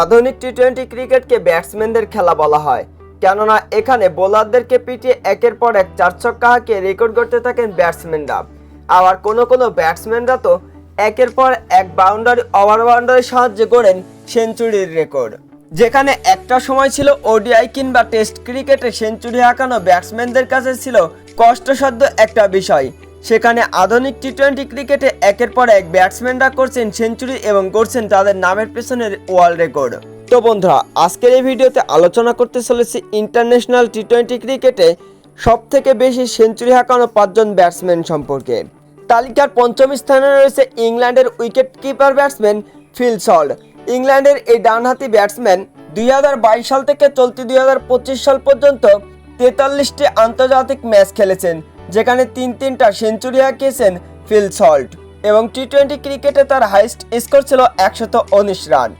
আধুনিক T twenty ক্রিকেটকে ব্যাটসম্যানদের খেলা বলা হয়। কেননা এখানে বোলারদেরকে পিটিয়ে একের পর এক চার ছক্কা হাঁকিয়ে রেকর্ড করতে থাকেন ব্যাটসম্যানরা আবার কোনো কোনো ব্যাটসম্যানরা তো একের পর এক বাউন্ডারি ওভার বাউন্ডারির সাহায্যে গড়েন সেঞ্চুরির রেকর্ড যেখানে একটা সময় ছিল ওডিআই কিংবা টেস্ট ক্রিকেটে সেঞ্চুরি হাঁকানো ব্যাটসম্যানদের কাছে ছিল কষ্টসাধ্য একটা বিষয়। সেখানে আধুনিক টি টোয়েন্টি ক্রিকেটে একের পর এক ব্যাটসম্যানরা করছেন সেঞ্চুরি এবং করছেন তাদের নামের পেছনের ওয়ার্ল্ড রেকর্ড। তো বন্ধুরা, আজকের এই ভিডিওতে আলোচনা করতে চলেছি ইন্টারন্যাশনাল টি টোয়েন্টি ক্রিকেটে সব থেকে বেশি সেঞ্চুরি হাঁকানো পাঁচজন ব্যাটসম্যান সম্পর্কে। তালিকার পঞ্চম স্থানে রয়েছে ইংল্যান্ডের wicket keeper batsman Phil Salt ইংল্যান্ডের এই ডানহাতি ব্যাটসম্যান দুই হাজার বাইশ সাল থেকে চলতি দুই হাজার পঁচিশ সাল পর্যন্ত তেতাল্লিশটি আন্তর্জাতিক ম্যাচ খেলেছেন। যেখানে তিন তিনটা সেঞ্চুরি হাঁকিয়েছেন ফিল সল্ট। এবং টি টোয়েন্টি ক্রিকেটে তার হাইস্ট স্কোর ছিল একশত উনিশ রান।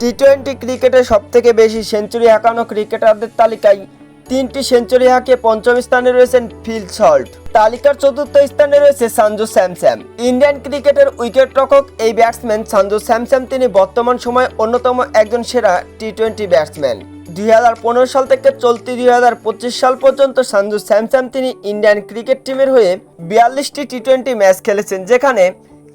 টি টোয়েন্টি ক্রিকেটে সব থেকে বেশি সেঞ্চুরি হাঁকানো ক্রিকেটারদের তালিকায় তিনটি সেঞ্চুরি হাঁকিয়ে পঞ্চম স্থানে রয়েছেন ফিল সল্ট। তালিকার চতুর্থ স্থানে রয়েছে সানজু স্যামস্যাম। ইন্ডিয়ান ক্রিকেটের উইকেট রক্ষক এই ব্যাটসম্যান সানজু স্যামস্যাম, তিনি বর্তমান সময়ে অন্যতম একজন সেরা টি টোয়েন্টি ব্যাটসম্যান। দু হাজার পনেরো সাল থেকে চলতি দুই হাজার পঁচিশ সাল পর্যন্ত সানজু স্যামস্যাম, তিনি ইন্ডিয়ান ক্রিকেট টিমের হয়ে বিয়াল্লিশটি টি টোয়েন্টি ম্যাচ খেলেছেন, যেখানে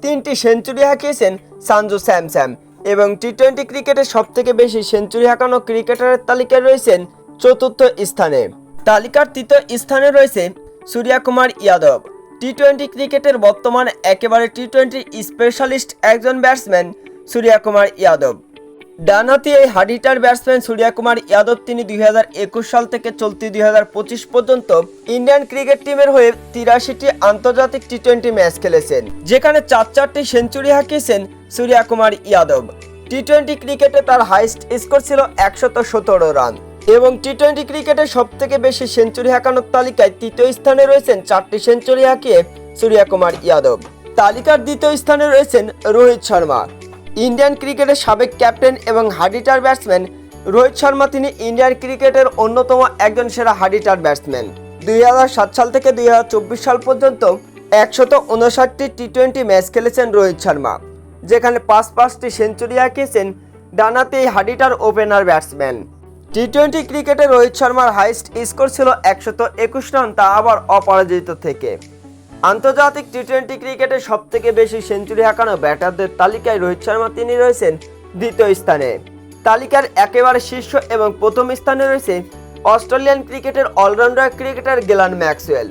তিনটি সেঞ্চুরি হাঁকিয়েছেন সানজু স্যামস্যাম। এবং টি টোয়েন্টি ক্রিকেটে সব থেকে বেশি সেঞ্চুরি হাঁকানো ক্রিকেটারের তালিকায় রয়েছেন চতুর্থ স্থানে। তালিকার তৃতীয় স্থানে রয়েছে সূর্যা কুমার ইয়াদব। টি টোয়েন্টি ক্রিকেটের বর্তমান একেবারে টি টোয়েন্টি স্পেশালিস্ট একজন ব্যাটসম্যান সূর্যা কুমার ইয়াদব। ডানহাতি এই hard hitter batsman Surya Kumar Yadav তিনি দু হাজার একুশ সাল থেকে চলতি দুই হাজার পঁচিশ পর্যন্ত ইন্ডিয়ান ক্রিকেট টিমের হয়ে তিরাশিটি আন্তর্জাতিক টি টোয়েন্টি ম্যাচ খেলেছেন, যেখানে চার চারটি সেঞ্চুরি হাঁকিয়েছেন সূর্যা কুমার ইয়াদব। টি টোয়েন্টি ক্রিকেটে তার হাইস্ট স্কোর ছিল একশত সতেরো রান। এবং টি টোয়েন্টি ক্রিকেটে সব থেকে বেশি সেঞ্চুরি হাঁকানোর তালিকায় তৃতীয় স্থানে রয়েছেন চারটি সেঞ্চুরি হাঁকিয়ে সূর্যা কুমার ইয়াদব। তালিকার দ্বিতীয় স্থানে রয়েছেন রোহিত শর্মা। ইন্ডিয়ান ক্রিকেটের সাবেক ক্যাপ্টেন এবং হাডিটার ব্যাটসম্যান রোহিত শর্মা তিনি ইন্ডিয়ান ক্রিকেটের অন্যতম একজন সেরা হাডিটার ব্যাটসম্যান দুই হাজার সাত সাল থেকে দুই হাজার চব্বিশ সাল পর্যন্ত একশত উনষাটটি টি টোয়েন্টি ম্যাচ খেলেছেন রোহিত শর্মা, যেখানে পাঁচ পাঁচটি সেঞ্চুরি হাঁকিয়েছেন ডানাতে hard hitter opener batsman T twenty ক্রিকেটে রোহিত শর্মার হাইস্ট স্কোর ছিল একশত একুশ রান তা আবার অপরাজিত থেকে। আন্তর্জাতিক টি টোয়েন্টি ক্রিকেটে সব থেকে বেশি সেঞ্চুরি হাঁকানো ব্যাটারদের তালিকায় রোহিত শর্মা তিনি রয়েছেন দ্বিতীয় স্থানে। তালিকার একেবারে শীর্ষ এবং প্রথম স্থানে রয়েছে অস্ট্রেলিয়ান ক্রিকেটের অলরাউন্ডার ক্রিকেটার গেলান ম্যাক্সওয়েল।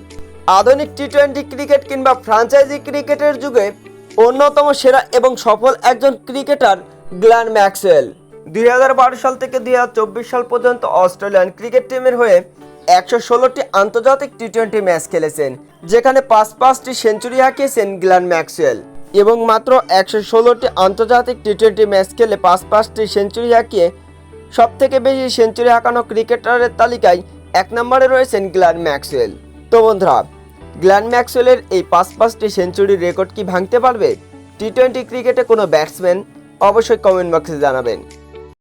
আধুনিক টি টোয়েন্টি ক্রিকেট কিংবা ফ্রাঞ্চাইজি ক্রিকেটের যুগে অন্যতম সেরা এবং সফল একজন ক্রিকেটার গ্ল্যান ম্যাক্সওয়েল। দু হাজার বারো সাল থেকে দুই হাজার চব্বিশ সাল পর্যন্ত অস্ট্রেলিয়ান ক্রিকেট টিমের হয়ে একশো ষোলোটি আন্তর্জাতিক টি টোয়েন্টি ম্যাচ খেলেছেন, যেখানে পাঁচ পাঁচটি সেঞ্চুরি হাঁকিয়েছেন গ্ল্যান ম্যাক্সওয়েল। এবং মাত্র একশো ষোলোটি আন্তর্জাতিক টি টোয়েন্টি ম্যাচ খেলে পাঁচ পাঁচটি সেঞ্চুরি হাঁকিয়ে সব থেকে বেশি সেঞ্চুরি হাঁকানো ক্রিকেটারের তালিকায় এক নম্বরে রয়েছেন গ্ল্যান ম্যাক্সওয়েল। তো বন্ধুরা গ্ল্যান ম্যাক্সওয়েলের এই পাঁচ পাঁচটি সেঞ্চুরির রেকর্ড কি ভাঙতে পারবে? টি টোয়েন্টি ক্রিকেটে কোনো ব্যাটসম্যান অবশ্যই কমেন্ট বক্সে জানাবেন।